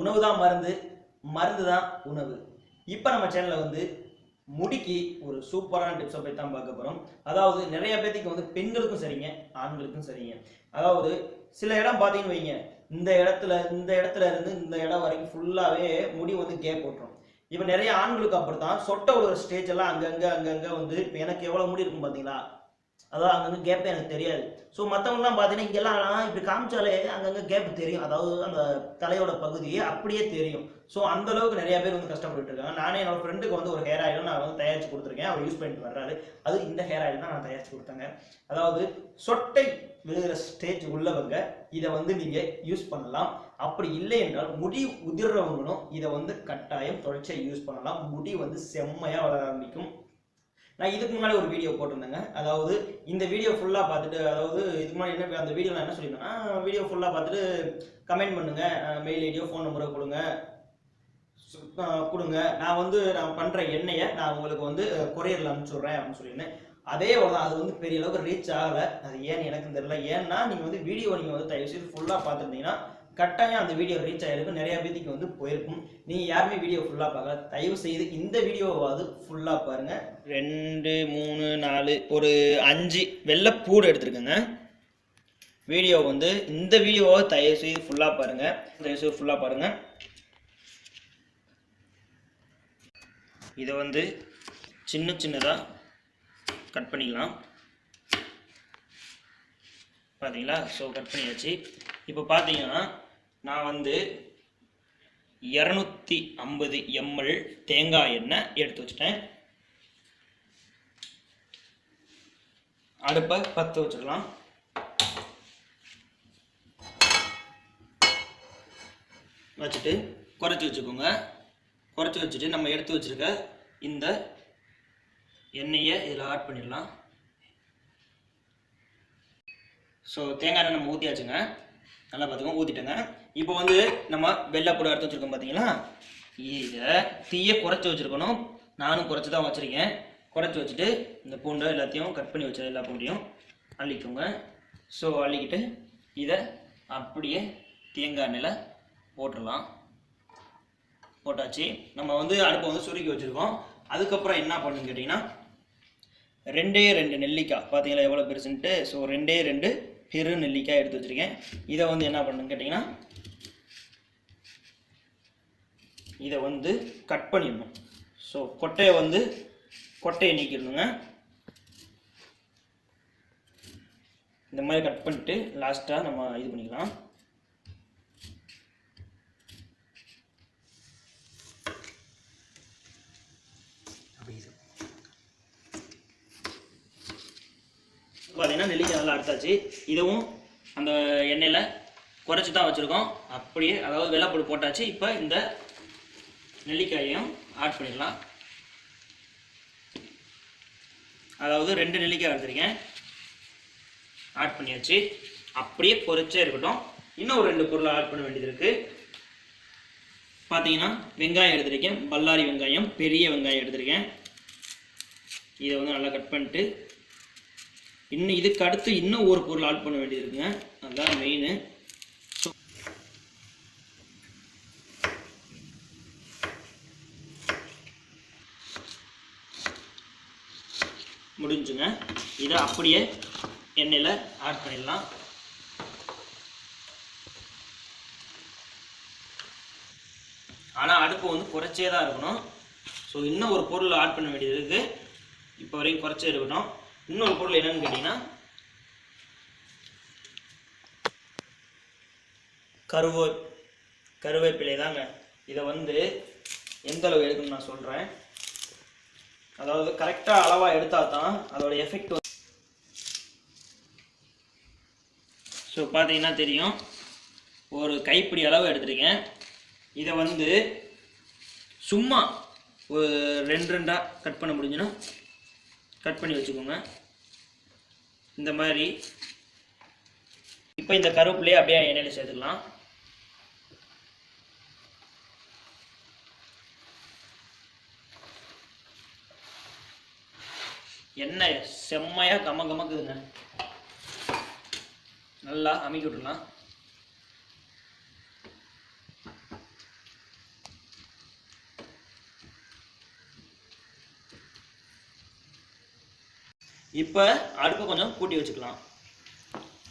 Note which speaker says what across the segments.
Speaker 1: உணவு தான் மருந்து மருந்து தான் உணவு. இப்போ நம்ம சேனலில் வந்து முடிக்கு ஒரு சூப்பரான டிப்ஸை பற்றி தான் பார்க்க போகிறோம் அதாவது நிறைய பேத்துக்கு வந்து பெண்களுக்கும் சரிங்க ஆண்களுக்கும் சரிங்க. அதாவது சில இடம் பார்த்தீங்கன்னு வைங்க இந்த இடத்துல இந்த இடத்துல இருந்து இந்த இடம் வரைக்கும் ஃபுல்லாகவே முடி வந்து கேப் போட்டுரும். இப்போ நிறைய ஆண்களுக்கு அப்புறம் தான் சொட்ட ஒரு ஸ்டேஜ் எல்லாம் அங்கங்கே அங்கங்கே வந்து இப்போ எனக்கு எவ்வளோ முடி இருக்கும் பார்த்தீங்களா அதாவது அங்கங்கே கேப் எனக்கு தெரியாது. ஸோ மற்றவங்கலாம் பார்த்தீங்கன்னா இங்கெல்லாம் இப்படி காமிச்சாலே அங்கங்கே கேப் தெரியும். அதாவது அந்த தலையோட பகுதியே அப்படியே தெரியும். ஸோ அந்த அளவுக்கு நிறைய பேர் வந்து கஷ்டப்பட்டு இருக்காங்க. நானே என்னோட ஃப்ரெண்டுக்கு வந்து ஒரு ஹேர் ஆயிலும் நான் வந்து தயாரிச்சு கொடுத்துருக்கேன். அவர் யூஸ் பண்ணிட்டு வர்றாரு. அது இந்த ஹேர் ஆயில் தான் நான் தயாரிச்சு கொடுத்தேங்க. அதாவது சொட்டை விழுகிற ஸ்டேஜ் உள்ளவங்க இதை வந்து நீங்கள் யூஸ் பண்ணலாம். அப்படி இல்லை என்றால் முடி உதிர்றவங்களும் இதை வந்து கட்டாயம் தொடர்ச்சியாக யூஸ் பண்ணலாம். முடி வந்து செம்மையாக வளர ஆரம்பிக்கும். நான் இதுக்கு முன்னாடி ஒரு வீடியோ போட்டிருந்தேங்க. அதாவது இந்த வீடியோ ஃபுல்லாக பார்த்துட்டு அதாவது இதுக்கு முன்னாடி என்ன அந்த வீடியோ நான் என்ன சொல்லியிருந்தேன்னா வீடியோ ஃபுல்லாக பார்த்துட்டு கமெண்ட் பண்ணுங்க. மெயில் ஐடியோ ஃபோன் நம்பரை கொடுங்க. சு- கொடுங்க. நான் வந்து நான் பண்ணுற எண்ணெயை நான் உங்களுக்கு வந்து கொரியரில் அனுப்பிச்சுட்றேன். அப்படின்னு சொல்லியிருந்தேன். அதே போல தான் அது வந்து பெரிய அளவுக்கு ரீச் ஆகலை. அது ஏன்னு எனக்கு தெரியல. ஏன்னா நீங்கள் வந்து வீடியோ நீங்கள் வந்து தயவு செய்து ஃபுல்லாக பார்த்துருந்தீங்கன்னா கட்டாயம் அந்த வீடியோ ரீச் ஆகிருக்கும் நிறைய பேத்துக்கு வந்து போயிருக்கும். நீங்கள் யாருமே வீடியோ ஃபுல்லாக பார்க்கல. தயவு செய்து இந்த வீடியோவாவது ஃபுல்லாக பாருங்க. ரெண்டு மூணு நாலு ஒரு அஞ்சு வெள்ளைப்பூடு எடுத்துருக்கேங்க. வீடியோ வந்து இந்த வீடியோவை தயவு செய்து ஃபுல்லாக பாருங்க. தயவு செய்து ஃபுல்லாக பாருங்க. இதை வந்து சின்ன சின்னதாக கட் பண்ணிக்கலாம். பார்த்தீங்களா ஸோ கட் பண்ணியாச்சு. இப்போ பார்த்தீங்கன்னா நான் வந்து இரநூத்தி ஐம்பது எம்எல் தேங்காய் எண்ணெய் எடுத்து வச்சுட்டேன். அடுப்பை பற்ற வச்சிடலாம் வச்சுட்டு குறைச்சி வச்சுக்கோங்க. குறைச்சி வச்சுட்டு நம்ம எடுத்து வச்சிருக்க இந்த எண்ணெயை இதில் ஆட் பண்ணிடலாம். ஸோ தேங்காய் எண்ணெய் நம்ம ஊற்றியாச்சுங்க நல்லா பார்த்துக்கோங்க ஊற்றிட்டேங்க இப்போ வந்து நம்ம வெள்ளை வெள்ளைப்பூடு எடுத்து வச்சுருக்கோம் பார்த்தீங்களா இதை தீயை குறைச்சி வச்சுருக்கணும். நானும் குறைச்சி தான் வச்சுருக்கேன். குறைச்சி வச்சுட்டு இந்த பூண்டை எல்லாத்தையும் கட் பண்ணி வச்சது எல்லா பூண்டையும் அள்ளிக்கோங்க. ஸோ அள்ளிக்கிட்டு இதை அப்படியே தேங்காய் எண்ணெயில் போட்டுடலாம். போட்டாச்சு. நம்ம வந்து அடுப்பை வந்து சுருக்கி வச்சுருக்கோம். அதுக்கப்புறம் என்ன பண்ணுன்னு கேட்டிங்கன்னா ரெண்டே ரெண்டு நெல்லிக்காய். பார்த்தீங்களா எவ்வளோ பெருசுன்ட்டு? ஸோ ரெண்டே ரெண்டு பெரு நெல்லிக்காய் எடுத்து வச்சுருக்கேன். இதை வந்து என்ன பண்ணுன்னு கேட்டிங்கன்னா இதை வந்து கட் பண்ணிடணும். ஸோ கொட்டையை வந்து கொட்டையை நீக்கிடணுங்க. இந்த மாதிரி கட் பண்ணிட்டு லாஸ்ட்டாக நம்ம இது பண்ணிக்கலாம். பார்த்தீங்கன்னா நெல்லிக்காய் நல்லா அறுத்தாச்சு. இதுவும் அந்த எண்ணெயில் குறைச்சி தான் வச்சுருக்கோம். அப்படியே அதாவது வெள்ளைப்பூடு போட்டாச்சு. இப்போ இந்த நெல்லிக்காயையும் ஆட் பண்ணிடலாம். அதாவது ரெண்டு நெல்லிக்காய் எடுத்துருக்கேன் ஆட் பண்ணியாச்சு. அப்படியே பொறிச்சே இருக்கட்டும். இன்னும் ஒரு ரெண்டு பொருளை ஆட் பண்ண வேண்டியது இருக்குது பார்த்தீங்கன்னா வெங்காயம் எடுத்திருக்கேன். பல்லாரி வெங்காயம் பெரிய வெங்காயம் எடுத்திருக்கேன். இதை வந்து நல்லா கட் பண்ணிட்டு இன்னும் இதுக்கு அடுத்து இன்னும் ஒரு பொருள் ஆட் பண்ண வேண்டியது இருக்குங்க அதுதான் மெயினு முடிஞ்சுங்க. இதை அப்படியே எண்ணெயில் ஆட் பண்ணிடலாம். ஆனால் அடுப்பு வந்து குறைச்சே தான் இருக்கணும். ஸோ இன்னும் ஒரு பொருள் ஆட் பண்ண வேண்டியது இருக்குது இப்போ வரைக்கும் குறைச்சே இருக்கட்டும். இன்னொரு பொருள் என்னன்னு கேட்டிங்கன்னா கருவே கருவேப்பிலை தாங்க. இதை வந்து எந்த அளவு எடுக்கணும்னு நான் சொல்கிறேன் அதாவது கரெக்டாக அளவாக எடுத்தால் தான் அதோட எஃபெக்ட் ஸோ பார்த்தீங்கன்னா தெரியும். ஒரு கைப்பிடி அளவு எடுத்துருக்கேன். இதை வந்து சும்மா ஒரு ரெண்டு ரெண்டாக கட் பண்ண முடிஞ்சுன்னா கட் பண்ணி வச்சுக்கோங்க. இந்த மாதிரி. இப்போ இந்த கருவேப்பிலையே அப்படியே எண்ணெயில் சேர்த்துக்கலாம். எண்ணெய் செம்மையாக கம கமக்குதுங்க. நல்லா அமைக்கி விட்டுலாம் இப்போ அடுப்பை கொஞ்சம் கூட்டி வச்சுக்கலாம்.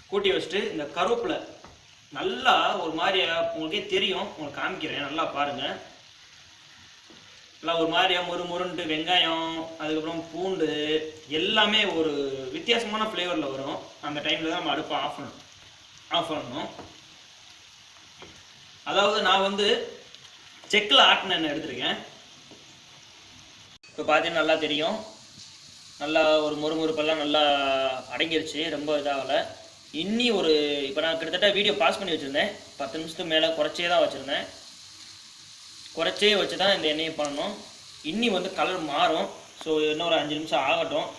Speaker 1: கூட்டி வச்சுட்டு இந்த கருவேப்பிலை நல்லா ஒரு மாதிரி உங்களுக்கே தெரியும். உங்களுக்கு காமிக்கிறேன். நல்லா பாருங்கள் நல்லா ஒரு மாதிரியா மொறு மொறுன்ட்டு வெங்காயம் அதுக்கப்புறம் பூண்டு எல்லாமே ஒரு வித்தியாசமான ஃப்ளேவரில் வரும். அந்த டைமில் தான் நம்ம அடுப்பை ஆஃப் பண்ணணும். ஆஃப் பண்ணணும். அதாவது நான் வந்து செக்கில் ஆட்டின எடுத்திருக்கேன். இப்போ பார்த்தீங்கன்னா நல்லா தெரியும். நல்லா ஒரு முறுமுறுப்பெல்லாம் நல்லா அடங்கிருச்சு ரொம்ப இதாகலை. இன்னி ஒரு இப்போ நான் கிட்டத்தட்ட வீடியோ பாஸ் பண்ணி வச்சுருந்தேன். பத்து நிமிஷத்துக்கு மேலே குறைச்சே தான் வச்சுருந்தேன். குறைச்சே வச்சு தான் இந்த எண்ணெயை பண்ணணும். இன்னி வந்து கலர் மாறும். ஸோ இன்னும் ஒரு அஞ்சு நிமிஷம் ஆகட்டும்.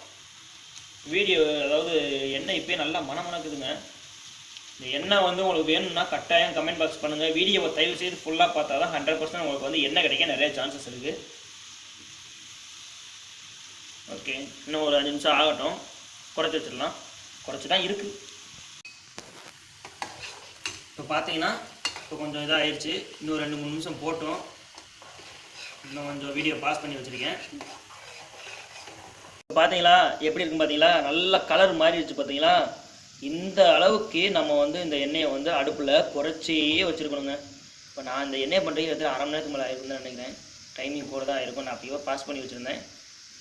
Speaker 1: வீடியோ அதாவது எண்ணெய் இப்போயே நல்லா மணமணக்குதுங்க இந்த எண்ணெய் வந்து உங்களுக்கு வேணும்னா கட்டாயம் கமெண்ட் பாக்ஸ் பண்ணுங்கள் வீடியோவை தயவு செய்து ஃபுல்லாக பார்த்தா தான் ஹண்ட்ரட் பர்சன்ட் உங்களுக்கு வந்து எண்ணெய் கிடைக்க நிறைய சான்சஸ் இருக்குது ஓகே. இன்னும் ஒரு அஞ்சு நிமிஷம் ஆகட்டும். குறைச்சி வச்சிடலாம். குறைச்சி தான் இருக்குது இப்போ பார்த்தீங்கன்னா இப்போ கொஞ்சம் இதாகிடுச்சு இன்னும் ரெண்டு மூணு நிமிஷம் போட்டோம். இன்னும் கொஞ்சம் வீடியோ பாஸ் பண்ணி வச்சுருக்கேன். இப்போ பார்த்தீங்களா எப்படி இருக்குன்னு பார்த்தீங்களா நல்ல கலர் மாறிடுச்சு பார்த்தீங்களா இந்த அளவுக்கு நம்ம வந்து இந்த எண்ணெயை வந்து அடுப்பில் குறைச்சியே வச்சுருக்கணுங்க. இப்போ நான் இந்த எண்ணெய் பண்ணுறதுக்கு அரை மணி நேரத்துக்கு மேலே ஆயிருக்குன்னு நினைக்கிறேன். டைமிங் போகிறதா இருக்கும். நான் அப்பயோ பாஸ் பண்ணி வச்சுருந்தேன்.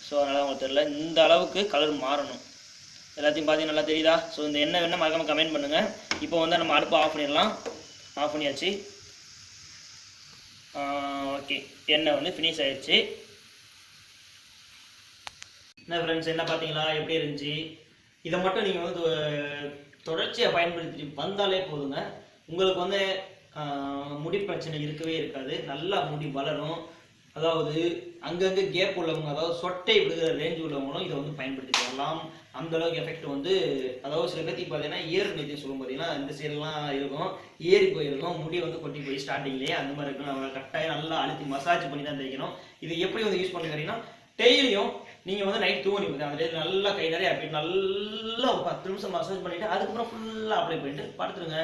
Speaker 1: ஸோ அதனால் உங்களுக்கு தெரியல. இந்த அளவுக்கு கலர் மாறணும். எல்லாத்தையும் பார்த்தீங்கன்னா நல்லா தெரியுதா? ஸோ இந்த எண்ணெய் வேணால் மறக்காமல் கமெண்ட் பண்ணுங்கள் இப்போ வந்து நம்ம அடுப்பை ஆஃப் பண்ணிடலாம். ஆஃப் பண்ணியாச்சு. ஓகே எண்ணெய் வந்து ஃபினிஷ் ஆயிடுச்சு. என்ன ஃப்ரெண்ட்ஸ் என்ன பார்த்தீங்களா? எப்படி இருந்துச்சு? இதை மட்டும் நீங்கள் வந்து தொடர்ச்சியாக பயன்படுத்தி வந்தாலே போதுங்க. உங்களுக்கு வந்து முடி பிரச்சனை இருக்கவே இருக்காது. நல்லா முடி வளரும். அதாவது அங்கங்கே கேப் உள்ளவங்க அதாவது சொட்டை விடுகிற ரேஞ்ச் உள்ளவங்களும் இதை வந்து பயன்படுத்தி வரலாம் அந்த அளவுக்கு எஃபெக்ட் வந்து அதாவது சில பேர்த்துக்கு பார்த்தீங்கன்னா ஏறு நிதி சொல்லும் பார்த்தீங்கன்னா இந்த சைடுலாம் இருக்கும். ஏறி போயிருக்கும். முடி வந்து கொட்டி போய் ஸ்டார்டிங்லேயே அந்த மாதிரி இருக்கும். நம்ம கட்டாயம் நல்லா அழுத்தி மசாஜ் பண்ணி தான் தைக்கணும் இது எப்படி வந்து யூஸ் பண்ணுறீங்கன்னா டெய்லியும் நீங்கள் வந்து நைட் தூங்கி போகுது அந்த டேயில் நல்லா கை நிறைய அப்படி நல்லா ஒரு பத்து நிமிஷம் மசாஜ் பண்ணிவிட்டு அதுக்கப்புறம் ஃபுல்லாக அப்ளை பண்ணிட்டு படுத்துருங்க.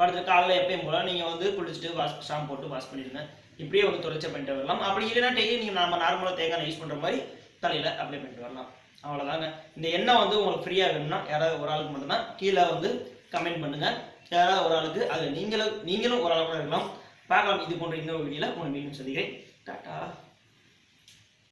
Speaker 1: படுத்துட்டு காலையில் எப்பயும் போல நீங்கள் வந்து குளிச்சுட்டு வாஷ் ஷாம்பு போட்டு வாஷ் பண்ணிடுங்க. இப்படியே வந்து தொடர்ச்சி பண்ணிட்டு வரலாம். அப்படி இல்லைன்னா டெய்லி நீங்கள் நம்ம நார்மலாக தேங்காய் யூஸ் பண்ணுற மாதிரி தலையில் அப்ளை பண்ணிட்டு வரலாம். அவ்வளோதாங்க இந்த எண்ணெய் வந்து உங்களுக்கு ஃப்ரீயாக வேணும்னா யாராவது ஒரு ஆளுக்கு மட்டும்தான் கீழே வந்து கமெண்ட் பண்ணுங்கள் யாராவது ஒரு ஆளுக்கு அது நீங்களும் நீங்களும் ஒரு ஆள் கூட இருக்கலாம். பார்க்கலாம். இது போன்ற இன்னொரு வீடியோவில் உங்களை மீண்டும் சந்திக்கிறேன். டாட்டா